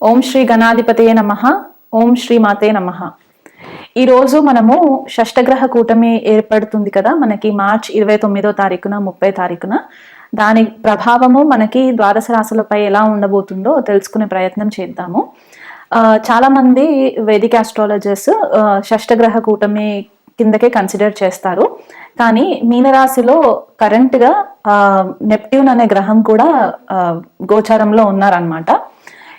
ఓం శ్రీ గణాధిపతయే నమ ఓం శ్రీ మాతే నమ. ఈరోజు మనము షష్టగ్రహ కూటమి ఏర్పడుతుంది కదా మనకి మార్చ్ ఇరవై తొమ్మిదో తారీఖున ముప్పై తారీఖున. దాని ప్రభావము మనకి ద్వాదశ రాశులపై ఎలా ఉండబోతుందో తెలుసుకునే ప్రయత్నం చేద్దాము. ఆ, చాలా మంది వేదిక ఆస్ట్రాలజర్స్ షష్టగ్రహ కూటమి కిందకే కన్సిడర్ చేస్తారు. కానీ మీనరాశిలో కరెంట్గా నెప్ట్యూన్ అనే గ్రహం కూడా ఆ, గోచారంలో ఉన్నారనమాట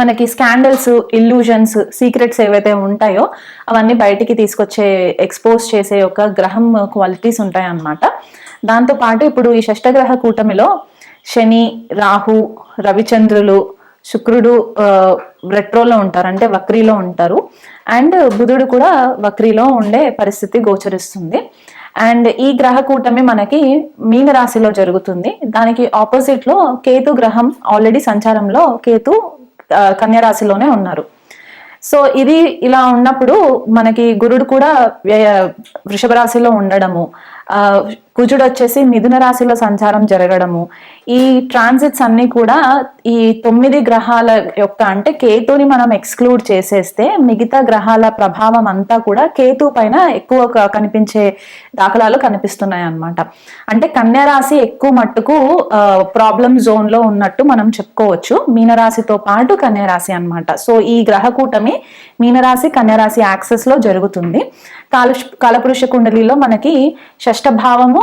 మనకి స్కాండల్స్ ఇల్యూజన్స్ సీక్రెట్స్ ఏవైతే ఉంటాయో అవన్నీ బయటికి తీసుకొచ్చే ఎక్స్పోజ్ చేసే ఒక గ్రహం క్వాలిటీస్ ఉంటాయి అన్నమాట దాంతో పాటు ఇప్పుడు ఈ షష్టగ్రహ కూటమిలో శని రాహు రవిచంద్రులు శుక్రుడు రెట్రోలో ఉంటారు. అంటే వక్రీలో ఉంటారు. అండ్ బుధుడు కూడా వక్రీలో ఉండే పరిస్థితి గోచరిస్తుంది. అండ్ ఈ గ్రహ కూటమి మనకి మీన రాశిలో జరుగుతుంది. దానికి ఆపోజిట్లో కేతు గ్రహం ఆల్రెడీ సంచారంలో కేతు ఆ, ఉన్నారు. సో ఇది ఇలా ఉన్నప్పుడు మనకి గురుడు కూడా వ్యయ- వృషభ రాశిలో ఉండడము ఆ, కుజుడు వచ్చేసి మిథున రాశిలో సంచారం జరగడము. ఈ ట్రాన్సిట్స్ అన్ని కూడా ఈ తొమ్మిది గ్రహాల యొక్క అంటే కేతుని మనం ఎక్స్క్లూడ్ చేసేస్తే మిగతా గ్రహాల ప్రభావం అంతా కూడా కేతు పైన ఎక్కువ కనిపించే దాఖలాలు కనిపిస్తున్నాయి అన్నమాట. అంటే కన్యా రాశి ఎక్కువ మట్టుకు ప్రాబ్లం జోన్లో ఉన్నట్టు మనం చెప్పుకోవచ్చు. మీనరాశితో పాటు కన్యా రాశి అన్నమాట. సో ఈ గ్రహ కూటమి మీనరాశి కన్యా రాశి యాక్సెస్లో జరుగుతుంది. కాల కాలపురుష కుండలిలో మనకి షష్ఠ భావము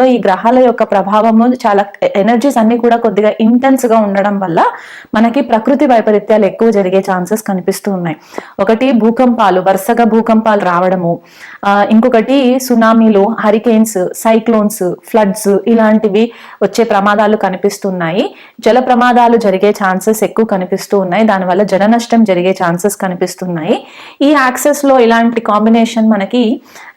ఈ గ్రహాల యొక్క ప్రభావము చాలా ఎనర్జీస్ అన్ని కూడా కొద్దిగా ఇంటెన్స్గా ఉండడం వల్ల మనకి ప్రకృతి వైపరీత్యాలు ఎక్కువ జరిగే ఛాన్సెస్ కనిపిస్తూ ఉన్నాయి. ఒకటి భూకంపాలు వరుసగా భూకంపాలు రావడము. ఇంకొకటి సునామీలు హరికేన్స్ సైక్లోన్స్ ఫ్లడ్స్ ఇలాంటివి వచ్చే ప్రమాదాలు కనిపిస్తున్నాయి. జల ప్రమాదాలు జరిగే ఛాన్సెస్ ఎక్కువ కనిపిస్తూ ఉన్నాయి. దానివల్ల జన నష్టం జరిగే ఛాన్సెస్ కనిపిస్తున్నాయి. ఈ యాక్సెస్లో ఇలాంటి కాంబినేషన్ మనకి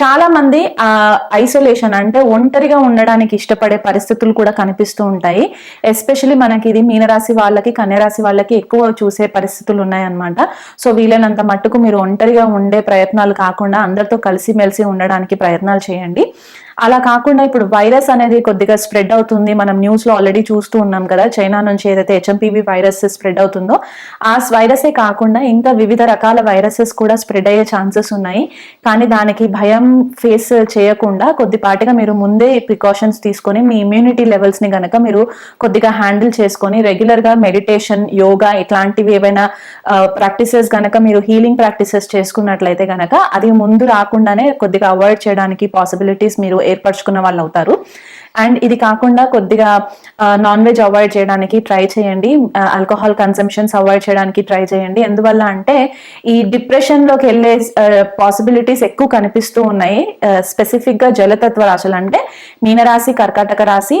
చాలా మంది ఐసోలేషన్ అంటే ఒంటరిగా ఉండడానికి ఇష్టపడే పరిస్థితులు కూడా కనిపిస్తూ ఉంటాయి. ఎస్పెషలీ మనకి ఇది మీనరాశి వాళ్ళకి కన్యరాశి వాళ్ళకి ఎక్కువ చూసే పరిస్థితులు ఉన్నాయన్నమాట. సో వీలైనంత మట్టుకు మీరు ఒంటరిగా ఉండే ప్రయత్నాలు కాకుండా అందరితో కలిసిమెలిసి ఉండడానికి ప్రయత్నాలు చేయండి. అలా కాకుండా ఇప్పుడు వైరస్ అనేది కొద్దిగా స్ప్రెడ్ అవుతుంది. మనం న్యూస్లో ఆల్రెడీ చూస్తూ ఉన్నాం కదా చైనా నుంచి ఏదైతే హెచ్ఎంపీవీ వైరస్ స్ప్రెడ్ అవుతుందో ఆ వైరసే కాకుండా ఇంకా వివిధ రకాల వైరసెస్ కూడా స్ప్రెడ్ అయ్యే ఛాన్సెస్ ఉన్నాయి. కానీ దానికి భయం ఫేస్ చేయకుండా కొద్దిపాటిగా మీరు ముందే ప్రికాషన్స్ తీసుకొని మీ ఇమ్యూనిటీ లెవెల్స్ని గనక మీరు కొద్దిగా హ్యాండిల్ చేసుకొని రెగ్యులర్గా మెడిటేషన్ యోగా ఇట్లాంటివి ఏవైనా ప్రాక్టీసెస్ గనక మీరు హీలింగ్ ప్రాక్టీసెస్ చేసుకున్నట్లయితే గనక అది ముందు రాకుండానే కొద్దిగా అవాయిడ్ చేయడానికి పాసిబిలిటీస్ మీరు ఏర్పరచుకున్న వాళ్ళు అవుతారు అండ్ ఇది కాకుండా కొద్దిగా నాన్ వెజ్ అవాయిడ్ చేయడానికి ట్రై చేయండి. ఆల్కహాల్ కన్సంప్షన్స్ అవాయిడ్ చేయడానికి ట్రై చేయండి. ఎందువల్ల అంటే ఈ డిప్రెషన్లోకి వెళ్ళే పాసిబిలిటీస్ ఎక్కువ కనిపిస్తూ ఉన్నాయి. స్పెసిఫిక్గా జలతత్వ రాశులు అంటే మీనరాశి కర్కాటక రాశి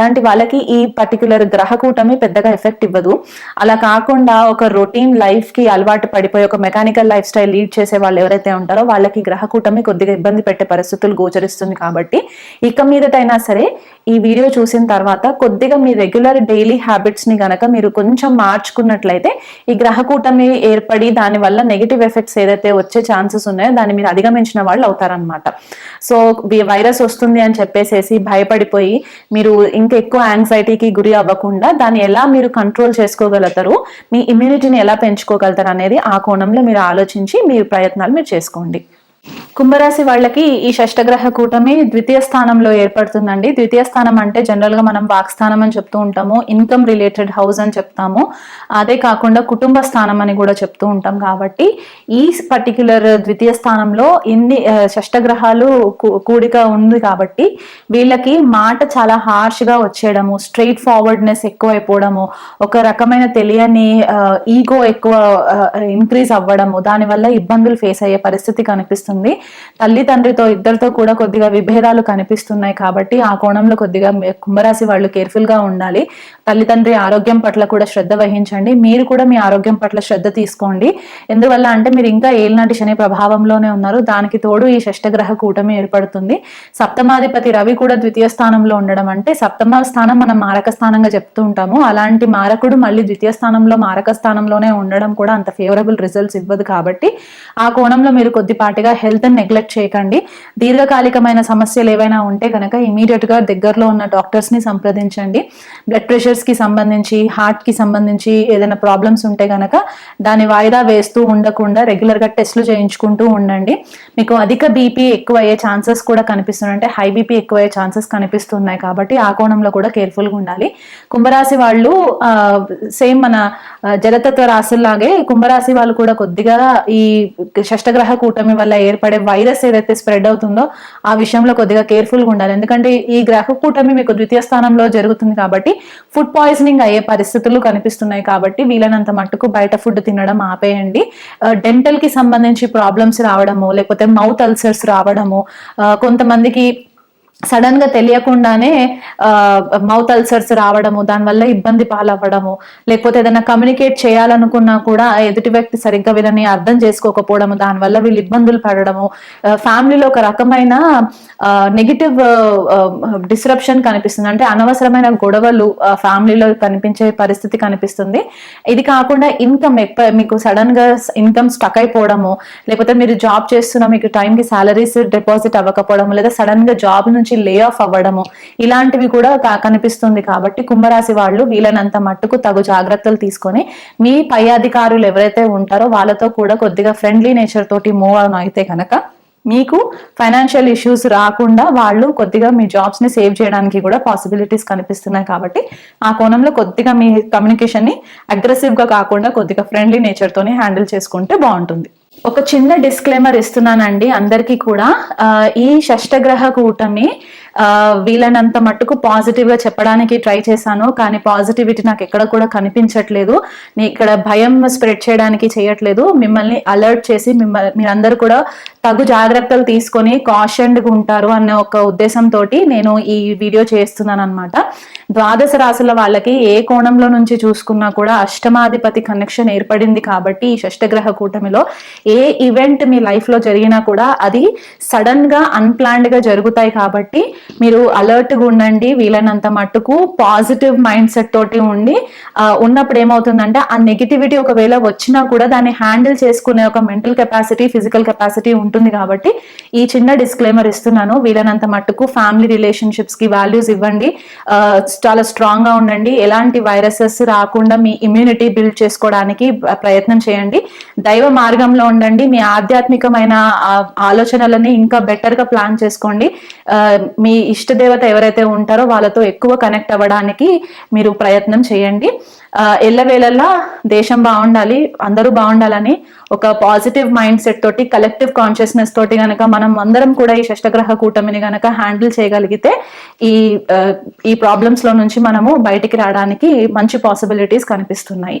అలాంటి వాళ్ళకి ఈ పర్టికులర్ గ్రహ కూటమి పెద్దగా ఎఫెక్ట్ ఇవ్వదు. అలా కాకుండా ఒక రొటీన్ లైఫ్కి అలవాటు పడిపోయి ఒక మెకానికల్ లైఫ్ స్టైల్ లీడ్ చేసే వాళ్ళు ఎవరైతే ఉంటారో వాళ్ళకి గ్రహ కూటమి కొద్దిగా ఇబ్బంది పెట్టే పరిస్థితులు గోచరిస్తుంది కాబట్టి ఇక మీదటైనా సరే ఈ వీడియో చూసిన తర్వాత కొద్దిగా మీ రెగ్యులర్ డైలీ హ్యాబిట్స్ని గనక మీరు కొంచెం మార్చుకున్నట్లయితే ఈ గ్రహ కూటమి ఏర్పడి దాని వల్ల నెగిటివ్ ఎఫెక్ట్స్ ఏదైతే వచ్చే ఛాన్సెస్ ఉన్నాయో దాన్ని మీరు అధిగమించిన వాళ్ళు అవుతారనమాట సో వైరస్ వస్తుంది అని చెప్పేసేసి భయపడిపోయి మీరు ఇంకా ఎక్కువ యాంగ్జైటీకి గురి అవ్వకుండా దాన్ని ఎలా మీరు కంట్రోల్ చేసుకోగలుగుతారు మీ ఇమ్యూనిటీని ఎలా పెంచుకోగలుగుతారు అనేది ఆ కోణంలో మీరు ఆలోచించి మీ ప్రయత్నాలు మీరు చేసుకోండి. కుంభరాశి వాళ్ళకి ఈ షష్టగ్రహ కూటమి ద్వితీయ స్థానంలో ఏర్పడుతుందండి. ద్వితీయ స్థానం అంటే జనరల్గా మనం వాక్స్థానం అని చెప్తూ ఉంటాము ఇన్కమ్ రిలేటెడ్ హౌస్ అని చెప్తాము. అదే కాకుండా కుటుంబ స్థానం అని కూడా చెప్తూ ఉంటాం కాబట్టి ఈ పర్టిక్యులర్ ద్వితీయ స్థానంలో ఇన్ని షష్టగ్రహాలు కూడిక ఉంది కాబట్టి వీళ్ళకి మాట చాలా హార్ష్గా వచ్చేయడము స్ట్రైట్ ఫార్వర్డ్నెస్ ఎక్కువ అయిపోవడము ఒక రకమైన తెలియని ఈగో ఎక్కువ ఇంక్రీజ్ అవ్వడము దానివల్ల ఇబ్బందులు ఫేస్ అయ్యే పరిస్థితి కనిపిస్తుంది. తల్లి తండ్రితో ఇద్దరితో కూడా కొద్దిగా విభేదాలు కనిపిస్తున్నాయి కాబట్టి ఆ కోణంలో కొద్దిగా కుంభరాశి వాళ్ళు కేర్ఫుల్గా ఉండాలి. తల్లిదండ్రి ఆరోగ్యం పట్ల కూడా శ్రద్ధ వహించండి. మీరు కూడా మీ ఆరోగ్యం పట్ల శ్రద్ధ తీసుకోండి. ఎందువల్ల అంటే మీరు ఇంకా ఏలినాటి శని ప్రభావంలోనే ఉన్నారు. దానికి తోడు ఈ షష్టగ్రహ కూటమి ఏర్పడుతుంది. సప్తమాధిపతి రవి కూడా ద్వితీయ స్థానంలో ఉండడం అంటే సప్తమ స్థానం మనం మారక స్థానంగా చెప్తూ ఉంటాము. అలాంటి మారకుడు మళ్ళీ ద్వితీయ స్థానంలో మారక స్థానంలోనే ఉండడం కూడా అంత ఫేవరబుల్ రిజల్ట్స్ ఇవ్వదు కాబట్టి ఆ కోణంలో మీరు కొద్దిపాటిగా హెల్త్ని నెగ్లెక్ట్ చేయకండి. దీర్ఘకాలికమైన సమస్యలు ఏవైనా ఉంటే కనుక ఇమీడియట్గా దగ్గరలో ఉన్న డాక్టర్స్ని సంప్రదించండి. బ్లడ్ ప్రెషర్స్కి సంబంధించి హార్ట్కి సంబంధించి ఏదైనా ప్రాబ్లమ్స్ ఉంటే కనుక దాని వాయిదా వేస్తూ ఉండకుండా రెగ్యులర్గా టెస్ట్లు చేయించుకుంటూ ఉండండి. మీకు అధిక బీపీ ఎక్కువ అయ్యే ఛాన్సెస్ కూడా కనిపిస్తున్నాయి. అంటే హై బీపీ ఎక్కువ అయ్యే ఛాన్సెస్ కనిపిస్తున్నాయి కాబట్టి ఆ కోణంలో కూడా కేర్ఫుల్గా ఉండాలి. కుంభరాశి వాళ్ళు సేమ్ మన జలతత్వ రాశుల్లాగే కుంభరాశి వాళ్ళు కూడా కొద్దిగా ఈ షష్టగ్రహ కూటమి వల్ల ఏర్పడే వైరస్ ఏదైతే స్ప్రెడ్ అవుతుందో ఆ విషయంలో కొద్దిగా కేర్ఫుల్గా ఉండాలి. ఎందుకంటే ఈ గ్రహ కూటమి మీకు ద్వితీయ స్థానంలో జరుగుతుంది కాబట్టి ఫుడ్ పాయిజనింగ్ అయ్యే పరిస్థితులు కనిపిస్తున్నాయి కాబట్టి వీలైనంత మట్టుకు బయట ఫుడ్ తినడం ఆపేయండి. డెంటల్కి సంబంధించి ప్రాబ్లమ్స్ రావడము లేకపోతే మౌత్ అల్సర్స్ రావడము కొంతమందికి సడన్గా తెలియకుండానే మౌత్ అల్సర్స్ రావడము దానివల్ల ఇబ్బంది పాలవ్వడము లేకపోతే ఏదైనా కమ్యూనికేట్ చేయాలనుకున్నా కూడా ఎదుటి వ్యక్తి సరిగ్గా వీళ్ళని అర్థం చేసుకోకపోవడము దానివల్ల వీళ్ళు ఇబ్బందులు పడడము ఫ్యామిలీలో ఒక రకమైన నెగిటివ్ డిస్రప్షన్ కనిపిస్తుంది. అంటే అనవసరమైన గొడవలు ఫ్యామిలీలో కనిపించే పరిస్థితి కనిపిస్తుంది. ఇది కాకుండా ఇన్కమ్ మీకు సడన్గా ఇన్కమ్ స్టక్ అయిపోవడము లేకపోతే మీరు జాబ్ చేస్తున్న మీకు టైంకి సాలరీస్ డిపాజిట్ అవ్వకపోవడము లేదా సడన్గా జాబ్ నుంచి నుంచి లే ఆఫ్ అవ్వడము. ఇలాంటివి కూడా కనిపిస్తుంది కాబట్టి కుంభరాశి వాళ్ళు వీలైనంత మట్టుకు తగు జాగ్రత్తలు తీసుకొని మీ పై అధికారులు ఎవరైతే ఉంటారో వాళ్ళతో కూడా కొద్దిగా ఫ్రెండ్లీ నేచర్ తోటి మూవ్ ఆన్ అయితే కనుక మీకు ఫైనాన్షియల్ ఇష్యూస్ రాకుండా వాళ్ళు కొద్దిగా మీ జాబ్స్ని సేవ్ చేయడానికి కూడా పాసిబిలిటీస్ కనిపిస్తున్నాయి కాబట్టి ఆ కోణంలో కొద్దిగా మీ కమ్యూనికేషన్ని అగ్రెసివ్గా కాకుండా కొద్దిగా ఫ్రెండ్లీ నేచర్ తోని హ్యాండిల్ చేసుకుంటే బాగుంటుంది. ఒక చిన్న డిస్క్లైమర్ ఇస్తున్నానండి అందరికీ కూడా. ఆ, ఈ షష్టగ్రహ కూటమి వీలైనంత మట్టుకు పాజిటివ్గా చెప్పడానికి ట్రై చేశాను కానీ పాజిటివిటీ నాకు ఎక్కడ కూడా కనిపించట్లేదు. నీ ఇక్కడ భయం స్ప్రెడ్ చేయడానికి చేయట్లేదు. మిమ్మల్ని అలర్ట్ చేసి మిమ్మల్ని మీరందరూ కూడా తగు జాగ్రత్తలు తీసుకొని కాషన్డ్గా ఉంటారు అన్న ఒక ఉద్దేశంతో నేను ఈ వీడియో చేస్తున్నాను అనమాట ద్వాదశ రాశుల వాళ్ళకి ఏ కోణంలో నుంచి చూసుకున్నా కూడా అష్టమాధిపతి కనెక్షన్ ఏర్పడింది కాబట్టి ఈ షష్టగ్రహ కూటమిలో ఏ ఈవెంట్ మీ లైఫ్లో జరిగినా కూడా అది సడన్గా అన్ప్లాన్డ్గా జరుగుతాయి కాబట్టి మీరు అలర్ట్గా ఉండండి వీలైనంత మట్టుకు పాజిటివ్ మైండ్ సెట్ తోటి ఉండి ఉన్నప్పుడు ఏమవుతుందంటే ఆ నెగిటివిటీ ఒకవేళ వచ్చినా కూడా దాన్ని హ్యాండిల్ చేసుకునే ఒక మెంటల్ కెపాసిటీ ఫిజికల్ కెపాసిటీ ఉంటుంది కాబట్టి ఈ చిన్న డిస్క్లైమర్ ఇస్తున్నాను. వీలైనంత మట్టుకు ఫ్యామిలీ రిలేషన్షిప్స్కి వాల్యూస్ ఇవ్వండి. చాలా స్ట్రాంగ్గా ఉండండి. ఎలాంటి వైరసెస్ రాకుండా మీ ఇమ్యూనిటీ బిల్డ్ చేసుకోవడానికి ప్రయత్నం చేయండి. దైవ మార్గంలో ఉండండి. మీ ఆధ్యాత్మికమైన ఆలోచనలని ఇంకా బెటర్గా ప్లాన్ చేసుకోండి. మీ మీ ఇష్ట దేవత ఎవరైతే ఉంటారో వాళ్ళతో ఎక్కువ కనెక్ట్ అవ్వడానికి మీరు ప్రయత్నం చేయండి. ఆ, ఎల్లవేళలా దేశం బాగుండాలి అందరూ బాగుండాలని ఒక పాజిటివ్ మైండ్ సెట్ తోటి కలెక్టివ్ కాన్షియస్నెస్ తోటి గనక మనం అందరం కూడా ఈ షష్టగ్రహ కూటమిని గనక హ్యాండిల్ చేయగలిగితే ఈ ఈ ప్రాబ్లమ్స్లో నుంచి మనము బయటికి రావడానికి మంచి పాసిబిలిటీస్ కనిపిస్తున్నాయి.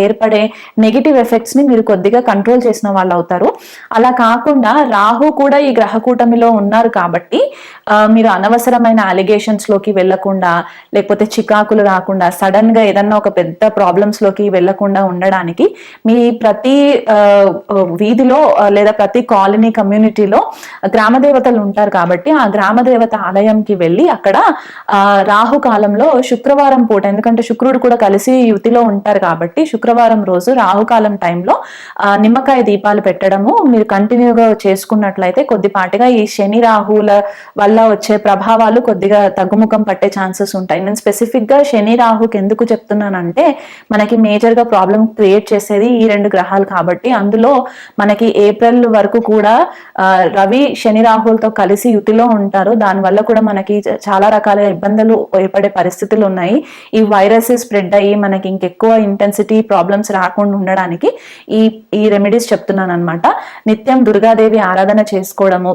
ఏర్పడే నెగిటివ్ ఎఫెక్ట్స్ని మీరు కొద్దిగా కంట్రోల్ చేసిన వాళ్ళు అవుతారు. అలా కాకుండా రాహు కూడా ఈ గ్రహ కూటమిలో ఉన్నారు కాబట్టి మీరు అనవసరమైన అలిగేషన్స్లోకి వెళ్ళకుండా లేకపోతే చికాకులు రాకుండా సడన్గా ఏదన్నా ఒక పెద్ద ప్రాబ్లమ్స్లోకి వెళ్ళకుండా ఉండడానికి మీ ప్రతి ఆ, వీధిలో లేదా ప్రతి కాలనీ కమ్యూనిటీలో గ్రామ దేవతలు ఉంటారు కాబట్టి ఆ గ్రామ దేవత ఆలయంకి వెళ్ళి అక్కడ ఆ, రాహు కాలంలో శుక్రవారం పూట ఎందుకంటే శుక్రుడు కూడా కలిసి యుతిలో ఉంటారు కాబట్టి శుక్రవారం రోజు రాహుకాలం టైంలో నిమ్మకాయ దీపాలు పెట్టడము మీరు కంటిన్యూగా చేసుకున్నట్లయితే కొద్దిపాటిగా ఈ శని రాహువుల వల్ల వచ్చే ప్రభావాలు కొద్దిగా తగ్గుముఖం పట్టే ఛాన్సెస్ ఉంటాయి. నేను స్పెసిఫిక్గా శని రాహుకి ఎందుకు చెప్తున్నానంటే మనకి మేజర్గా ప్రాబ్లం క్రియేట్ చేసేది ఈ రెండు గ్రహాలు కాబట్టి అందులో మనకి ఏప్రిల్ వరకు కూడా రవి శని రాహులతో కలిసి యుతిలో ఉంటారు. దానివల్ల కూడా మనకి చాలా రకాల ఇబ్బందులు ఏర్పడే పరిస్థితులు ఉన్నాయి. ఈ వైరస్ స్ప్రెడ్ అయ్యి మనకి ఇంకెక్కువ ఇంటెన్సిటీ ప్రాబ్లమ్స్ రాకుండా ఉండడానికి ఈ ఈ రెమెడీస్ చెప్తున్నాను అనమాట నిత్యం దుర్గాదేవి ఆరాధన చేసుకోవడము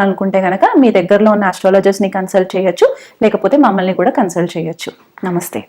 తెలుసుకోవాలనుకుంటే గనక మీ దగ్గరలో ఉన్న ఆస్ట్రాలజర్స్ని కన్సల్ట్ చేయొచ్చు. లేకపోతే మమ్మల్ని కూడా కన్సల్ట్ చేయొచ్చు. నమస్తే.